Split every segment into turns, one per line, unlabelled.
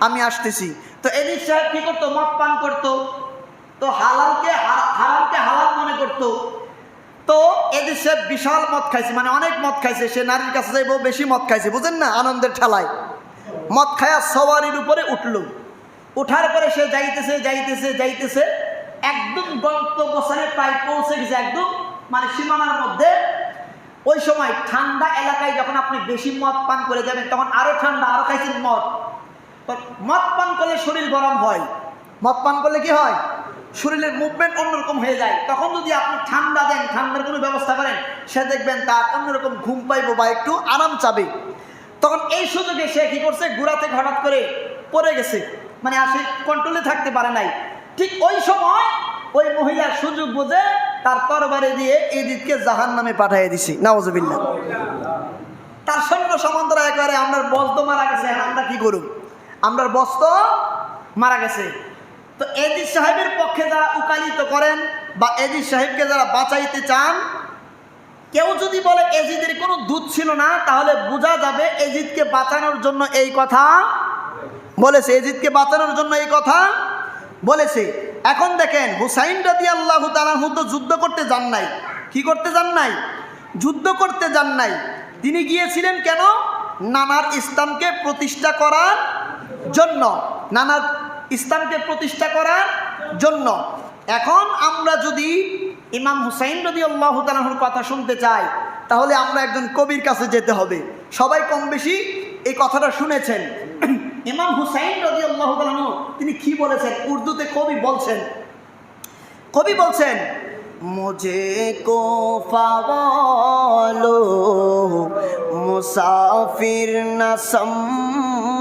আমি আসতেছি। তো এদিক সাহেব কি করতো? মদ পান করতো। তো হালালকে হারামকে হালাল মনে করতো। তো এদিক সাহেব বিশাল মদ খাইছে মানে অনেক মদ খাইছে। সে নারীর কাছে যাইব বেশি মদ খাইছে, বুঝেন না? আনন্দের ঠেলায়। মদ খায়া সওয়ারির উপরে উঠল। উঠার পরে সে যাইতেছে যাইতেছে যাইতেছে। একদম গন্তব্যস্থানে প্রায় পৌঁছে গেছে, একদম মানে সীমানার মধ্যে। ওই সময় ঠান্ডা এলাকায় যখন আপনি বেশি মদ পান করে যাবেন, তখন আরও ঠান্ডা, আরও খাইছেন মদ। মদ পান করলে শরীর গরম হয়। মদ পান করলে কি হয়? শরীরের মুভমেন্ট অন্যরকম হয়ে যায়। তখন যদি আপনি ঠান্ডা দেন, ঠান্ডার কোনো ব্যবস্থা করেন, সে দেখবেন তার অন্যরকম ঘুম পাইবো বা একটু আরাম চাবে। তখন এই সুযোগে সে কি করছে? ঘোরা থেকে হঠাৎ করে পড়ে গেছে। মানে আসে কন্ট্রোলে থাকতে পারে নাই। ঠিক ওই সময় ওই মহিলার সুযোগ বুঝে তার তরবারে দিয়ে এই দিককে জাহান নামে পাঠিয়ে দিছি। নওয়াজবিল্লা তার সৈন্য সমান্তরা একবারে, আমরা মারা গেছে আমরা কি করুম আমরা বস্ত মারা গেছে। তো এদিস সাহেবের পক্ষে যারা উকালিত করেন বা এদিস সাহেবকে যারা বাঁচাইতে চান, কেউ যদি বলে এজিদের কোনো দুধ ছিল না, তাহলে বোঝা যাবে এজিদকে বাঁচানোর জন্য এই কথা বলেছে। এজিদকে বাঁচানোর জন্য এই কথা বলেছে। এখন দেখেন, হুসাইন রাদি আল্লাহ তালাহু তো যুদ্ধ করতে যান নাই। কি করতে যান নাই? যুদ্ধ করতে যান নাই। তিনি গিয়েছিলেন কেন? নানার ইসলামকে প্রতিষ্ঠা করার জন্য নানা ইসলামকে প্রতিষ্ঠা করার জন্য। এখন আমরা যদি ইমাম হুসাইন রদি আল্লাহ তালাহুর কথা শুনতে চাই, তাহলে আমরা একজন কবির কাছে যেতে হবে। সবাই কম বেশি এই কথাটা শুনেছেন। ইমাম হুসাইন রদি আল্লাহ তিনি কি বলেছেন? উর্দুতে কবি বলছেন কবি বলছেন কো ফাওয়ালো, মুসাফির না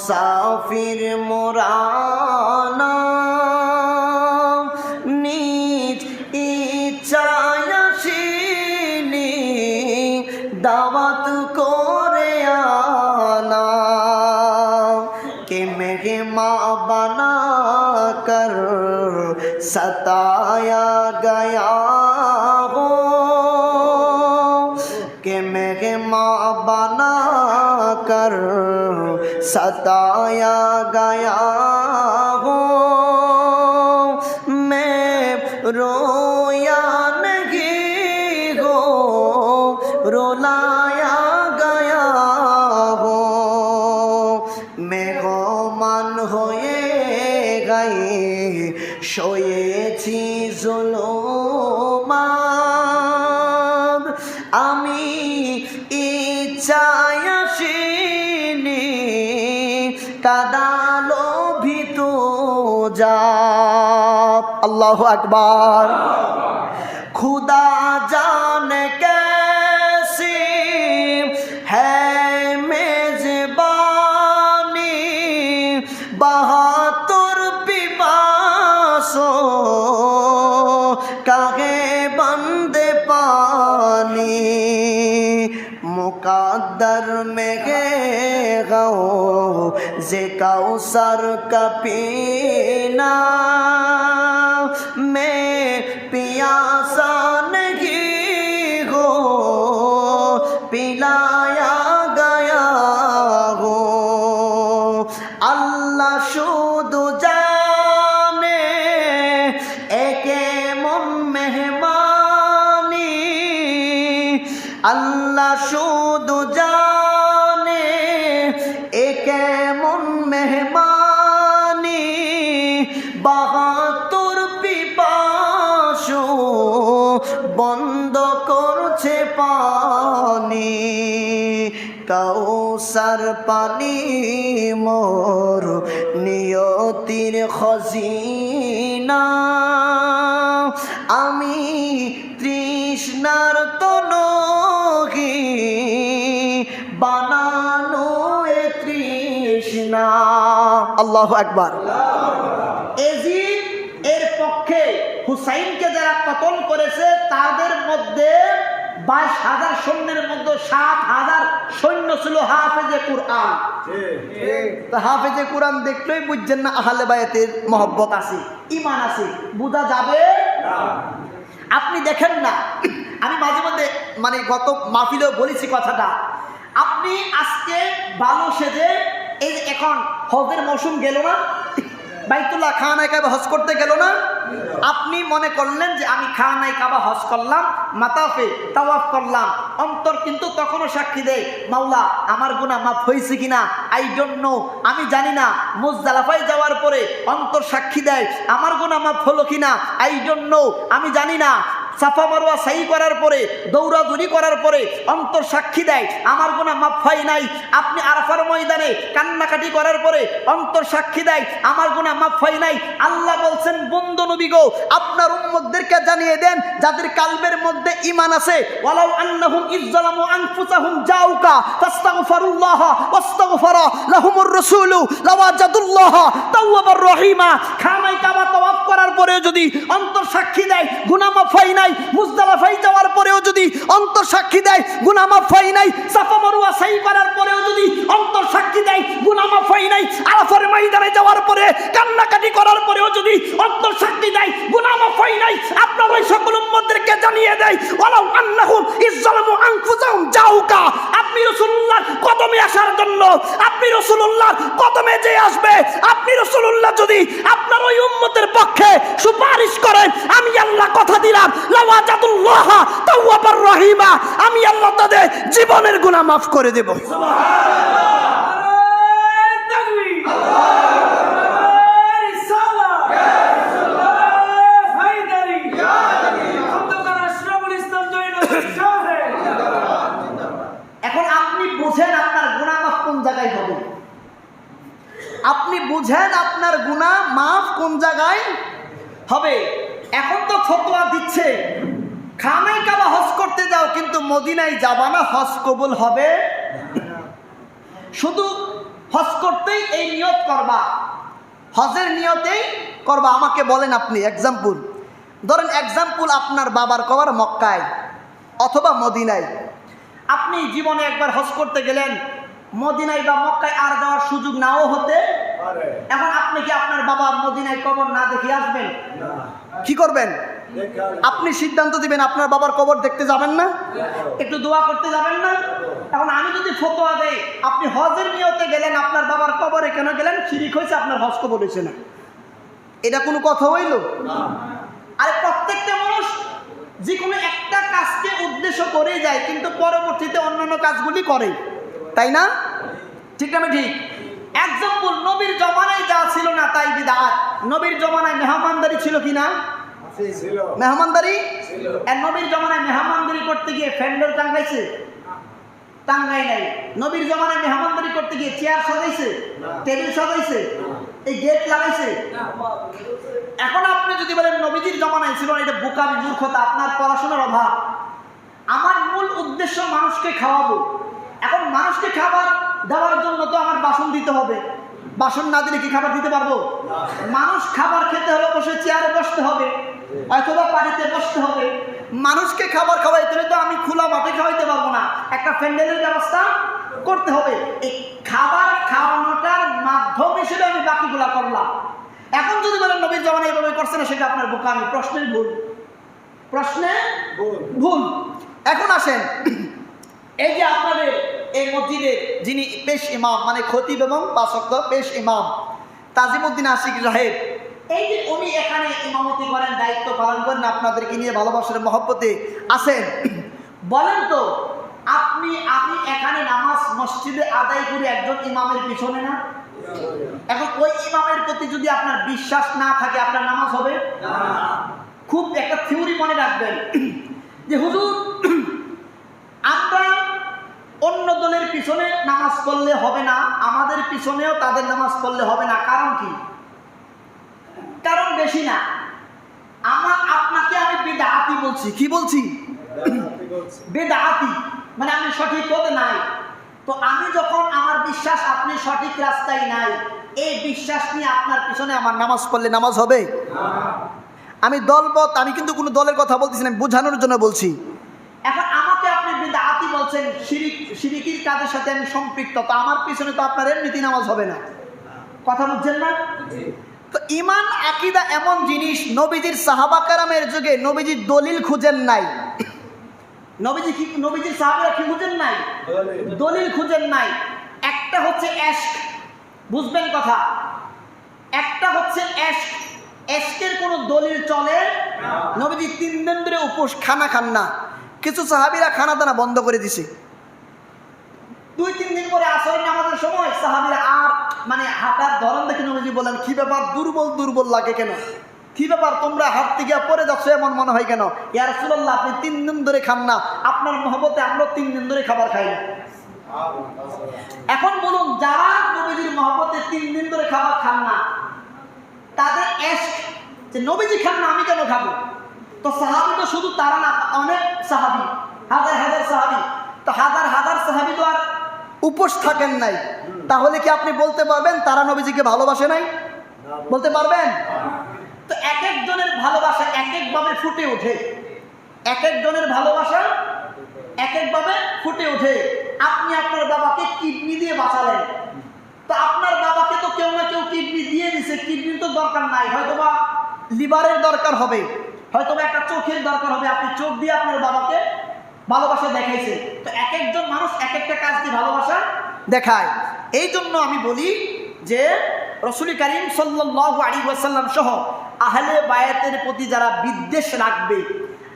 মুসাফির মোরানা, নিজ ইচ্ছায় আসিনি, দাওয়াত করে আনা। কে মেরে মা বানা কর সতায়া গয়া হো? কে মেরে মা বানা কর सताया गया हो मैं रोया মোনাজাত আল্লাহ আকবার। খুদা যা जे कौसर का पीना मैं पियासा नहीं हो पिलाया गया हो আল্লাহ শুধু জানে একে মন মেহমানি আল্লাহ শুধু কৌসার পানি মোর নিয়তির খজিনা। আমি তৃষ্ণার তনহি বানানো এ তৃষ্ণা। আল্লাহ একবার এজিদ এর পক্ষে হুসাইনকে যারা কতল করেছে, তাদের মধ্যে বাইশ হাজার সৈন্যের মধ্যে সাত হাজার সৈন্য ছিল হাফেজে কুরআন। তো হাফেজে কোরআন দেখলেই বুঝছেন না আহলে বায়াতের মহব্বত আছে ইমান আছে বোঝা যাবে? আপনি দেখেন না আমি মাঝে মধ্যে মানে গত মাহফিলেও বলেছি কথাটা। আপনি আজকে ভালো সেজে এই এখন হজের মৌসুম গেল না বাইতুল্লাহ খানায় কাবা হজ করতে গেল না? আপনি মনে করলেন যে আমি খানায় কাবা হজ করলাম, মাতাফে তাওয়াফ করলাম। অন্তর কিন্তু তখনও সাক্ষী দেয়, মাওলা, আমার গুণা মাফ হয়েছে কিনা? আই জন্য আমি জানি না। মুজদালাফায় যাওয়ার পরে অন্তর সাক্ষী দেয়, আমার গুণা মাফ হলো কিনা? এই জন্য আমি জানি না। সাফা মারোয়া সাই করার পরে, দৌড়াদৌড়ি করার পরে অন্তর সাক্ষী দেয়, আমার গুণা মাফ হয় নাই। আপনি আরফার ময়দানে কান্নাকাটি করার পরে অন্তর সাক্ষী দেয়, আমার গুণা মাফ হয় নাই। আল্লাহ বলছেন, বন্ধু নবী গো, আপনার উম্মতদেরকে জানিয়ে দেন, যাদের কালবের মধ্যে ইমান আছে, ওয়ালাউ আন্নাহুম ইজ্জালামু আনফুসাহুম জাউকা, ফাস্তাগফিরুল্লাহ, ওয়াস্তাগফারা লাহুমুর রাসূলু, লাওয়াজাদুল্লাহ তাওয়াবার রহিমা। খানায় কাবা তাওয়াফ করার পরেও যদি অন্তর সাক্ষী দেয়, গুনাহ মাফ হয় নাই, মুজদালাফাই যাওয়ার পরেও যদি অন্তর সাক্ষী দেয় গুনামাফাই মাফ নাই, সাফা মরুয়া সাই করার পরেও যদি অন্তর সাক্ষী দেয় গুনাহ মাফ হয় নাই। আরাফার ময়দানে যাওয়ার পরে, কান্নাকাটি করার পরেও যদি অন্তর সাক্ষী দেয় গুনাহ মাফ হয় নাই, আপনার ওই সকল উম্মতদেরকে জানিয়ে দেয়, ওয়ালাউ আন্নাহুম ইজ্জালামু আনফুসাহুম জাউকা আপনি রাসূলুল্লাহর কদমে আসার জন্য, আপনি রাসূলুল্লাহর কদমে যে আসবে, আপনি রাসূলুল্লাহ যদি আপনার ওই উম্মতের পক্ষে সুপারিশ করেন, আমি আল্লাহ কথা দিলাম লাওয়াজাতুল্লাহ তাওয়াবার রহিমা, আমি আল্লাহ তাদের জীবনের গুনাহ মাফ করে দেব। এখন আপনি বুঝেন আপনার গুনাহ মাফ কোন জায়গায় হবে? আপনি বুঝেন আপনার গুনাহ মাফ কোন জায়গায় হবে? এখন তো ফতোয়া দিচ্ছে। খানাই কাবা হজ করতে যাও, কিন্তু মদিনায় যাবা না, হজ কবুল হবে? শুধু হজ করতেই এই নিয়ত করবা। হজের নিয়তেই করবা। আমাকে বলেন আপনি এক্সাম্পল ধরেন এক্সাম্পল আপনার বাবার কবার মক্কায় অথবা মদিনায়। আপনি জীবনে একবার হজ করতে গেলেন মদিনায় বা মক্কায় আর যাওয়ার সুযোগ নাও হতে এখন আপনি কি আপনার বাবার মদিনায় কবর না দেখে আসবেন? কি করবেন? আপনি সিদ্ধান্ত দিবেন আপনার বাবার কবর দেখতে যাবেন না? একটু দোয়া করতে যাবেন না? এখন আমি যদি ফতোয়া দেই আপনি হজের নিয়তে গেলেন আপনার বাবার কবরে কেন গেলেন? শিরিক হয়েছে আপনার হজ কবর হয়েছে না। এটা কোনো কথা হইল? আরে প্রত্যেকটা মানুষ যে কোনো একটা কাজকে উদ্দেশ্য করে যায় কিন্তু পরবর্তীতে অন্যান্য কাজগুলি করে। তাই না? ঠিক না ঠিক। এক্সাম্পল নবীর জমানায় যা ছিল না তাই বিদাত। নবীর জমানায় মেহমানদারি ছিল কি না? মেহমানদারি? আর নবীর জমানায় মেহমানদারি করতে গিয়ে ফ্যান্ডর টাঙ্গাইছে? টাঙ্গাই নাই। নবীর জমানায় মেহমানদারি করতে গিয়ে চেয়ার সাজাইছে টেবিল সাজাইছে এই গেট লাগাইছে। এখন আপনি যদি বলেন নবীজির জমানায় ছিল এটা বোকামি মূর্খতা আপনার পড়াশোনার অভাব। আমার মূল উদ্দেশ্য মানুষকে খাওয়াবো। এখন মানুষকে খাবার দেওয়ার জন্য তো আমার বাসন দিতে হবে। বাসন না দিলে কি খাবার দিতে পারব? মানুষ খাবার খেতে হলে বসে চেয়ারে বসতে হবে। অথবা পানিতে বসতে হবে। মানুষকে খাবার খাওয়াইতে হলে তো আমি খোলা মাঠে খাওয়াইতে পারব না। একটা প্যান্ডেলের ব্যবস্থা করতে হবে। এই খাবার খাওয়ানোটার মাধ্যম হিসেবে আমি বাকিগুলা করলাম। এখন যদি বলেন নবীর জমানা এইভাবে করছে না সেটা আপনার বোকামি প্রশ্নের ভুল। প্রশ্নে ভুল। এখন আসেন। এই যে আপনাদের এই মসজিদের যিনি পেশ ইমাম মানে খতিব এবং পাশক্ত পেশ ইমাম তাজিমুদ্দিন আশিক সাহেব এই যে উনি এখানে ইমামতি করেন, দায়িত্ব পালন করেন, আপনাদেরকে নিয়ে ভালোবাসার মহব্বতে আছেন। বলেন তো, আপনি আমি এখানে নামাজ মসজিদে আদায় করি একজন ইমামের পিছনে না? এখন ওই ইমামের প্রতি যদি আপনার বিশ্বাস না থাকে, আপনার নামাজ হবে? খুব একটা থিওরি মনে রাখবেন। যে হুজুর, আমরা অন্য দলের পিছনে নামাজ পড়লে হবে না, আমাদের পিছনেও তাদের নামাজ পড়লে হবে না, কারণ কি? কারণ বেশি না। আমার আপনাকে আমি বেদাহাতি বলছি। কি বলছি? বেদাহাতি মানে আমি সঠিক পথে নাই। তো আমি যখন আমার বিশ্বাস আপনি সঠিক রাস্তায় নাই এই বিশ্বাস নিয়ে আপনার পিছনে আমার নামাজ পড়লে নামাজ হবে? আমি দলবত আমি কিন্তু কোনো দলের কথা বলতেছি না বোঝানোর জন্য বলছি। এখন আমাকে আপনি বিদাতি বলছেন শিরিক শিরিকির কাজের সাথে আমি সম্পৃক্ত তো আমার পিছনে তো আপনার এমনিতেই নামাজ হবে না। কথা বুঝছেন না? তো ইমান আকিদা এমন জিনিস নবীজির সাহাবা কারামের যুগে নবীজির দলিল খুঁজেন নাই। নবীজি কি নবীজির সাহাবারা কি খুঁজেন নাই? দলিল। খুঁজেন নাই। একটা হচ্ছে এশক। বুঝবেন কথা? একটা হচ্ছে এশক। এশকের কোনো দলিল চলে? নবীজি তিন দিন ধরে উপোস খানা খান না। কিছু সাহাবিরা খানা দানা বন্ধ করে দিছে। দুই তিন দিন পরে আসরের নামাজের সময় সাহাবিরা আর মানে হাঁটার ধরন দেখে নবীজি বলেন, কি ব্যাপার? দুর্বল দুর্বল লাগে কেন? কি ব্যাপার? তোমরা হাঁটতে গিয়ে পরে যাচ্ছ এমন মনে হয় কেন? ইয়ার সুল্লাহ আপনি তিন দিন ধরে খান না। আপনার মহব্বতে আমরা তিন দিন ধরে খাবার খাই না। এখন বলুন, যারা নবীজির মহব্বতে তিন দিন ধরে খাবার খান না, তাদের এস যে নবীজি খান না, আমি কেন খাব? তো সাহাবি তো শুধু তারা না, অনেক সাহাবি, হাজার হাজার সাহাবি। তো হাজার হাজার সাহাবি তো আর উপোস থাকেন নাই। তাহলে কি আপনি বলতে পারবেন তারা নবীজিকে ভালোবাসে নাই? বলতে পারবেন? তো এক একজনের ভালোবাসা এক একভাবে ফুটে ওঠে। এক একজনের ভালোবাসা এক একভাবে ফুটে ওঠে। আপনি আপনার বাবাকে কিডনি দিয়ে বাঁচালেন। তো আপনার বাবাকে তো কেউ না কেউ কিডনি দিয়ে দিছে। কিডনির তো দরকার নাই। হয়তোবা লিভারের দরকার হবে। হয়তোবা একটা চোখের দরকার হবে। আপনি চোখ দিয়ে আপনার বাবাকে ভালোবাসা দেখাইছে। তো এক একজন মানুষ এক একটা কাজ দিয়ে ভালোবাসা দেখায়। এই জন্য আমি বলি যে রসুল করিম সাল্লাহ আলী ওয়াসাল্লাম সহ আহলে বায়াতের প্রতি যারা বিদ্বেষ রাখবে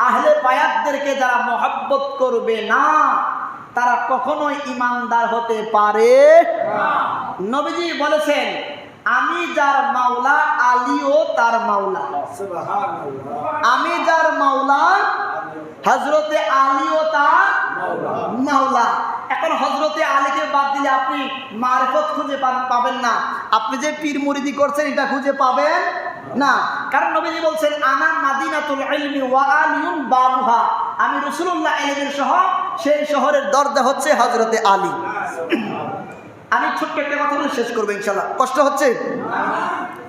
আহলে বায়াতদেরকে যারা মহাব্বত করবে না তারা কখনোই ইমানদার হতে পারে নবীজি বলেছেন আমি যার মাওলা আলীও তার মাওলা। আমি যার মাওলা হজরতে আলীও তার মাওলা। এখন হজরতে আলীকে বাদ দিলে আপনি মারফত খুঁজে পাবেন না। আপনি যে পীর মুরিদি করছেন এটা খুঁজে পাবেন না। কারণ নবীজি বলছেন আনা মাদিনাতুল ইলমি ওয়া আলিউন বাবুহা আমি রাসূলুল্লাহ ইলমের শহর সেই শহরের দরজা হচ্ছে হজরতে আলী। আমি ছোট্ট একটা কথা বলে শেষ করব ইনশাল্লাহ কষ্ট হচ্ছে?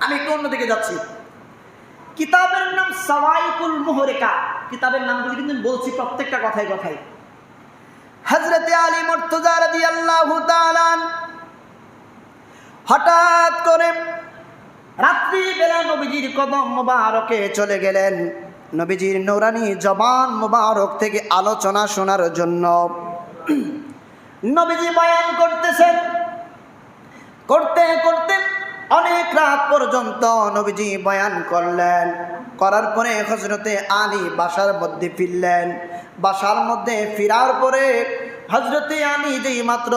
আমি একটু অন্যদিকে যাচ্ছি। কিতাবের নাম সাওয়াইকুল মুহরেকা। কিতাবের নামগুলি কিন্তু বলছি প্রত্যেকটা কথায় কথায় হজরতে আলী মর্তুজা রাদিয়াল্লাহু তাআলা হঠাৎ করে রাত্রি বেলা নবীজির কদম মোবারকে চলে গেলেন। নবীজির নৌরানি জবান মোবারক থেকে আলোচনা শোনার জন্য। নবীজি বয়ান করতেছেন, করতে করতে অনেক রাত পর্যন্ত নবীজি বয়ান করলেন। করার পরে হজরতে আলী বাসার মধ্যে ফিরলেন। বাসার মধ্যে ফিরার পরে হজরতে আলী যেই মাত্র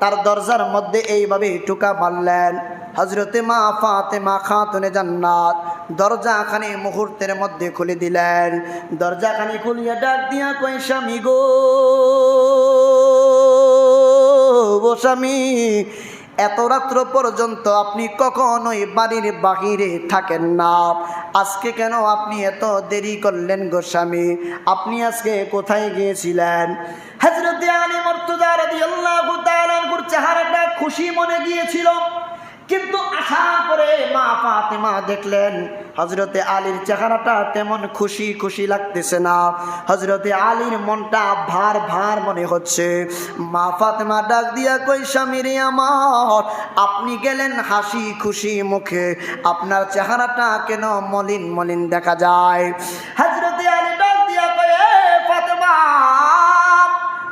তার দরজার মধ্যে এইভাবে টুকা মারলেন। হজরতে মা ফাতে মা খাতুনে জান্নাত দরজাখানি মুহূর্তের মধ্যে খুলে দিলেন। দরজাখানি খুলিয়ে ডাক দিয়া কই স্বামী গো স্বামী এত রাত্র পর্যন্ত আপনি কখনোই বাড়ির বাহিরে থাকেন না। আজকে কেন আপনি এত দেরি করলেন গোস্বামী আপনি আজকে কোথায় গিয়েছিলেন? হাজরতে আলী মর্তুদার চেহারাটা খুশি মনে গিয়েছিল। কিন্তু আসার পরে মা ফাতেমা দেখলেন হজরতে আলীর চেহারাটা তেমন খুশি খুশি লাগতেছে না। হজরতে আলীর মনটা ভার ভার মনে হচ্ছে। মা ফাতেমা ডাক দিয়া কই স্বামীরে আমার, আপনি গেলেন হাসি খুশি মুখে, আপনার চেহারাটা কেন মলিন মলিন দেখা যায়? হজরতে আলী ডাক দিয়া "এ ফাতেমা,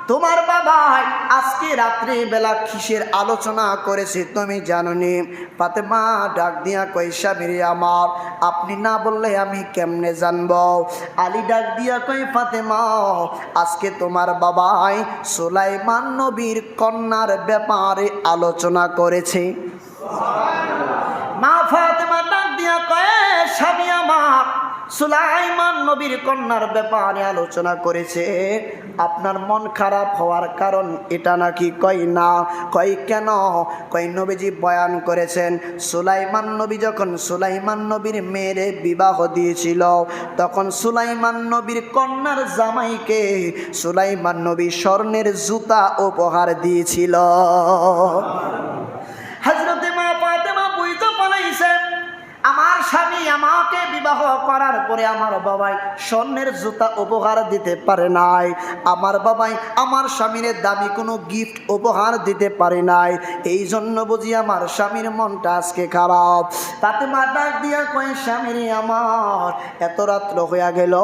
তোমার বাবাই আজকে রাত্রি বেলা কিসের আলোচনা করেছে তুমি জাননি? ফাতেমা ডাক দিয়া কইসা মেরে আমার, আপনি না বললে আমি কেমনে জানব? আলী ডাক দিয়া কই ফাতেমা, আজকে তোমার বাবাই সুলাইমান নবীর কন্যার ব্যাপারে আলোচনা করেছে। সুলাইমান নবীর কন্যার ব্যাপারে আলোচনা করেছে। আপনার মন খারাপ হওয়ার কারণ এটা নাকি কই না কই কেন? কই নবীজি বয়ান করেছেন, সুলাইমান নবী যখন সুলাইমান নবীর মেয়েরে বিবাহ দিয়েছিল, তখন সুলাইমান নবীর কন্যার জামাইকে সুলাইমান নবী স্বর্ণের জুতা উপহার দিয়েছিল
হজরতে মা ফাতেমা বুঝতে পালাইছে আমার স্বামী আমাকে বিবাহ করার পরে আমার বাবাই
স্বর্ণের জুতা উপহার দিতে পারে নাই। আমার বাবাই আমার স্বামীর দামি কোনো গিফট উপহার দিতে পারে নাই। এই জন্য বুঝি আমার স্বামীর মনটা আজকে খারাপ। তাতে মা ডাক দিয়া কয়, স্বামীর আমার, এত রাত্র হইয়া গেল।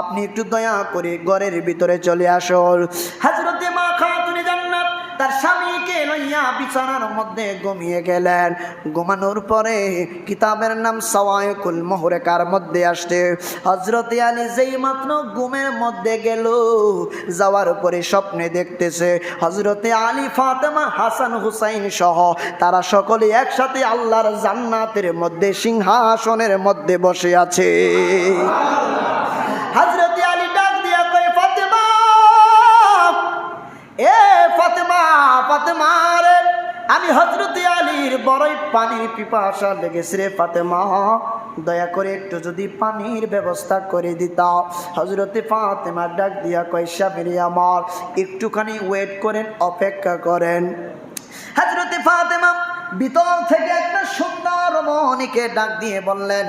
আপনি একটু দয়া করে ঘরের ভিতরে চলে আসল
হজরতে মা তার স্বামীকে লইয়া বিছানার
মধ্যে ঘুমিয়ে গেলেন। ঘুমানোর পরে কিতাবের নাম সওয়ায়কুল মোহরেকার মধ্যে আসছে। হজরত আলী যেই মাত্র ঘুমের মধ্যে গেল, যাওয়ার পরে স্বপ্নে দেখতেছে হজরতে আলী, ফাতেমা, হাসান, হুসাইন সহ তারা সকলে একসাথে আল্লাহর জান্নাতের মধ্যে সিংহাসনের মধ্যে বসে আছে। আমি হজরতে আলীর বড়ই পানির পিপাসা লেগেছে রে ফাতেমা। দয়া করে একটু যদি পানির ব্যবস্থা করে দিতাও হজরতে ফাতেমা ডাক দিয়া কয়সা বেরিয়ে আমার একটুখানি ওয়েট করেন অপেক্ষা করেন। হজরতে ফাতেমা ভিতর থেকে একটা সুন্দর মনিকে ডাক দিয়ে বললেন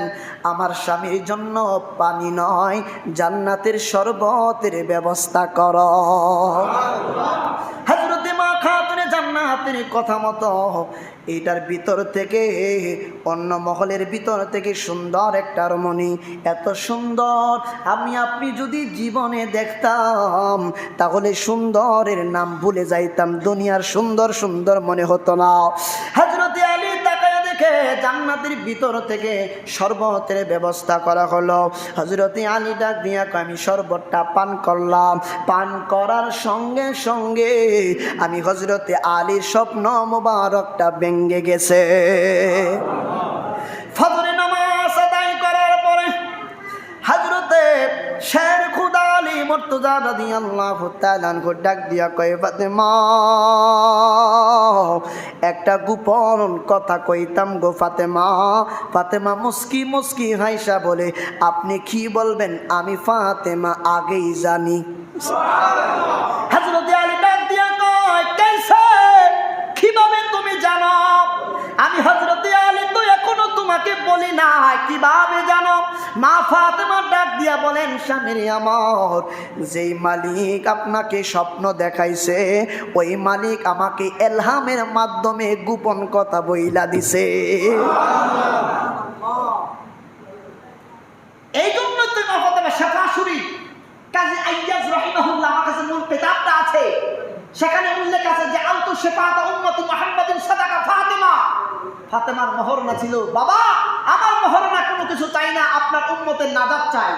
আমার স্বামীর জন্য পানি নয় জান্নাতের শরবতের ব্যবস্থা কর। জান্নাতের কথা মতো, এটার ভিতর থেকে, অন্য মহলের ভিতর থেকে সুন্দর একটা রমণী। এত সুন্দর, আমি আপনি যদি জীবনে দেখতাম, তাহলে সুন্দরের নাম ভুলে যাইতাম। দুনিয়ার সুন্দর সুন্দর মনে হতো না। হাজরতে আলী দেখে জান্নাতের ভিতর থেকে শরবতের ব্যবস্থা করা হলো। হজরতে আলী ডাক দিয়া আমি শরবতটা পান করলাম। পান করার সঙ্গে সঙ্গে আমি হজরতে আলীর স্বপ্ন মোবারকটা ভেঙ্গে গেছে। মর্তুজা রাদি আল্লাহ ডাক দিয়া কয়ে ফাতেমা একটা গোপন কথা কইতাম গো ফাতেমা। ফাতেমা মুস্কি মুস্কি হাইসা বলে আপনি কি বলবেন? আমি ফাতেমা আগেই জানি।
হজরতে আলী ডাক দিয়া কয় কীভাবে তুমি জানো? আমি কীভাবে জানো? মা ডাক দিয়া বলেন
স্বামীর আমার, যেই মালিক আপনাকে স্বপ্ন দেখাইছে, ওই মালিক আমাকে এলহামের মাধ্যমে গোপন কথা বইলা দিছে।
এই জন্য তো মা ফাতেমা আইয়াজ রহিমাহুল্লাহ, আমার কাছে মূল আছে। সেখানে উল্লেখ আছে যে, আলতু শেফাত উম্মতি মুহাম্মাদিন সাদাকা ফাতেমা। ফাতেমার মহরনা ছিল। বাবা, আমার মহরনা কোনো কিছু চাই না, আপনার উম্মতের নাজাত চাই।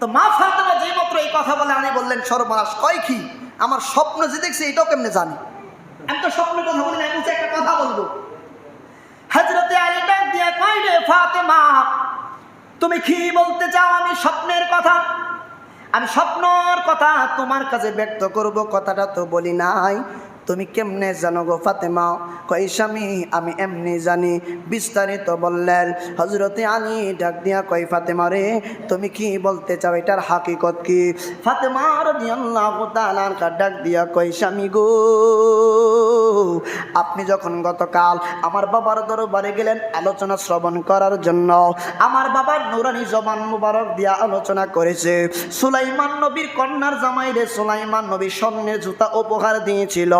তো মা ফাতেমা যে মাত্র এই কথা বলে আমি বললেন, সর্বনাশ, কয় কি? আমার স্বপ্ন যে দেখছি, এটাও কেমনে জানি?
আমি তো স্বপ্নের কথা বলি না আমি একটা কথা বলব। হজরতে আলী ডাক দিয়া কই রে ফাতেমা, তুমি কি বলতে চাও আমি স্বপ্নের কথা?
আমি স্বপ্নর কথা তোমার কাছে ব্যক্ত করব, কথাটা তো বলি নাই। তুমি কেমনে জানো গো ফাতেমা? কই স্বামী, আমি এমনি জানি। বিস্তারিত বললেন হজরতে আলী ডাক দিয়া কই ফাতেমা রে, তুমি কি বলতে চাও? এটার হাকিকত কি? ফাতেমা রাদিয়াল্লাহু তাআলা ডাক দিয়া কই স্বামী গো, আপনি যখন গতকাল আমার বাবার দরবারে গেলেন আলোচনা শ্রবণ করার জন্য, আমার বাবার নুরানি জবান মুবারক দিয়া আলোচনা করেছে। সুলাইমান নবীর কন্যার জামাইরে সুলাইমান নবী স্বর্ণের জুতা উপহার দিয়েছিল।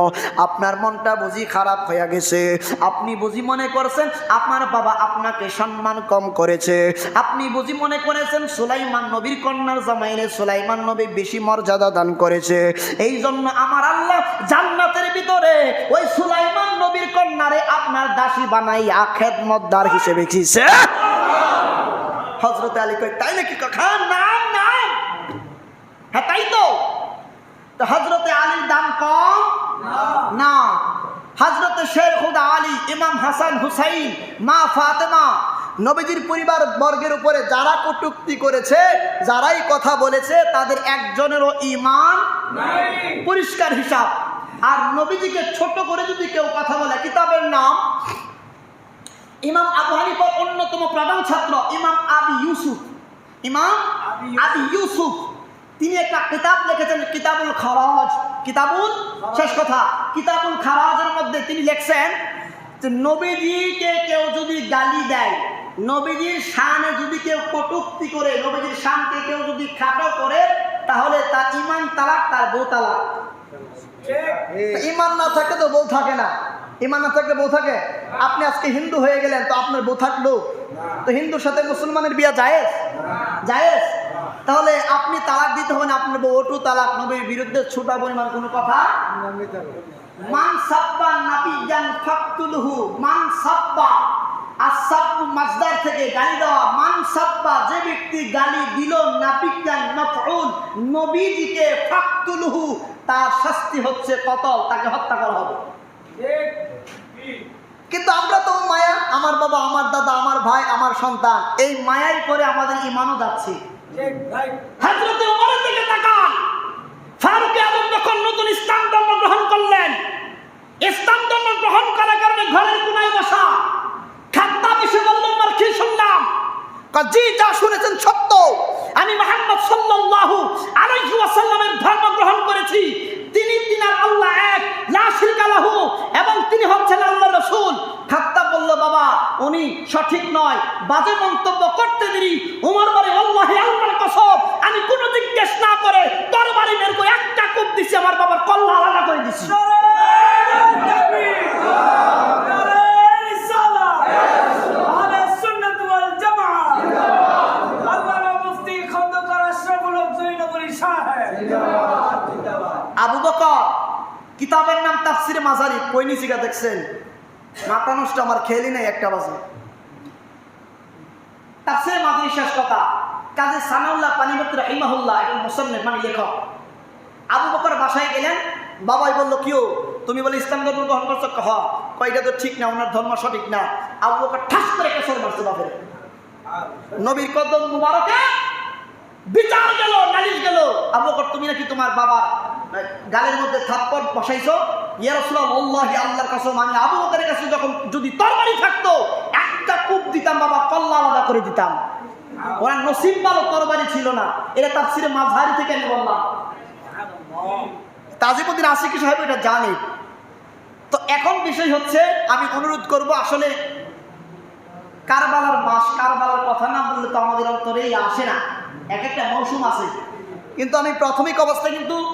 আপনার মনটা বুঝি খারাপ হয়ে গেছে। আপনি বুঝি মনে করছেন আপনার বাবা আপনাকে সম্মান কম করেছে। আপনি বুঝি মনে করেছেন সুলাইমান নবীর কন্যার জামাইরে সুলাইমান নবী বেশি মর্যাদা দান করেছে। এই জন্য আমার আল্লাহ জান্নাতের ভিতরে ওই সুলাইমান নবীর কন্যারে আপনার দাসী বানাই আখেদ মদ্দার হিসেবে খিছে হজরত আলী কয়, তাই নাকি কথা
হ্যাঁ নাম হ্যাঁ তাই তো। হজরতে আলীর দাম কম? না। হজরতে শের খুদা আলী ইমাম হাসান হুসাইন মা ফাতেমা
নবীজির পরিবার বর্গের উপরে যারা কটুক্তি করেছে যারাই কথা বলেছে তাদের একজনেরও ইমান পরিষ্কার হিসাব। আর নবীজিকে ছোট করে যদি কেউ কথা বলে কিতাবের নাম? ইমাম আবু হানিফার অন্যতম প্রধান ছাত্র ইমাম আবি ইউসুফ। ইমাম আবি ইউসুফ। তিনি একটা কিতাব লিখেছেন কিতাবুল খারাজ। কিতাবুল? শেষ কথা। কিতাবুল খারাজের মধ্যে তিনি লিখছেন যে নবীজিকে কেউ যদি গালি দেয় নবীজির শানে যদি কেউ কটুক্তি করে নবীজির শানকে কেউ যদি খাটো করে তাহলে তার ইমান তালাক তার বউ তালাক। ইমান না থাকলে তো বউ থাকে না। ইমান না থাকলে বউ থাকে। আপনি আজকে হিন্দু হয়ে গেলেন তো আপনার বউ থাকল। তো হিন্দুর সাথে মুসলমানের বিয়া জায়েজ? জায়েজ? তাহলে আপনি তালাক দিতে হবে না, আপনার বউ ওটু তালাক, নবীর বিরুদ্ধে ছোটা পরিমাণ কোনো কথা মান সাব্বা নাবিয়ান ফাকতুলহু, মান সাব্বা আসাব্বু মাজদার থেকে গালি দেওয়া, মান সাব্বা যে ব্যক্তি গালি দিল নাবিয়ান মাফউল, নবীজিকে ফাকতুলহু, তার শাস্তি হচ্ছে কতল, তাকে হত্যা করা হবে। কিন্তু আমরা তো মায়া, আমার বাবা, আমার দাদা, আমার ভাই, আমার সন্তান, এই মায়াই করে আমাদের ইমানও যাচ্ছে।
হযরতে ওমরের দিকে তাকান। ফারুক আজম নতুন ইসলাম গ্রহণ করলেন, ইসলাম ধর্ম গ্রহণ ঘরের কোনায় বসা খাদ্দাব এসে বলল আমার কি শুনলাম?
যা শুনেছেন সত্য।
আমি মোহাম্মদ সাল্লাল্লাহু আলাইহি ওয়াসাল্লামের ধর্ম গ্রহণ করেছি। তিনি, তিনার আল্লাহ এক, লা লাহু, এবং তিনি হচ্ছেন আল্লাহ রাসূল।
উনি সঠিক নয়। বাজে মন্তব্য করতে দেরি।
উমর বলে আল্লাহি আল্লাহর কসম। আমি কোনো জিজ্ঞেস না করে তরবারি বের করে একটা কূপ দিছি, আমার বাবার কল্লা আলাদা করে দিছি।
আবু বকর, কিতাবের নাম তাফসিরে মাজারি কই নিচিকা দেখছেন? মাথা নষ্ট আমার খেয়ালই নাই একটা বাজে। তাফসিরে মাজারি শেষ কথা, কাজে সানাউল্লাহ পানিমত রাহিমাহুল্লাহ একজন মুসলমান মানে লেখক। আবু বকর বাসায় গেলেন, বাবাই বলল, কিও, তুমি বলে ইসলাম ধর্ম গ্রহণ করছ? হ কয়টা তো ঠিক না, ওনার ধর্ম সঠিক না। আবু বকর ঠাস করে কেসর মারছে বাপের নবীর কদম মুবারকে বিচার গেল, নালিশ গেল। আবু বকর, তুমি নাকি তোমার বাবার গালের মধ্যে থাপ্পড় বসাইছো? আল্লাহর কসম, আমি আবু বকরের কাছে যখন যদি তরবারি থাকতো, একটা কূপ দিতাম বাবা আলাদা করে দিতাম। ওরা ভালো তরবারি ছিল না। থেকে আমি বললাম। তাজিমুদ্দিন আশিকি সাহেব এটা জানে। তো এখন বিষয় হচ্ছে, আমি অনুরোধ করব আসলে কারবালার মাস কারবালার কথা না বললে তো আমাদের অন্তরেই আসে না। এক একটা মৌসুম আছে। কিন্তু আমি প্রাথমিক অবস্থায় কিন্তু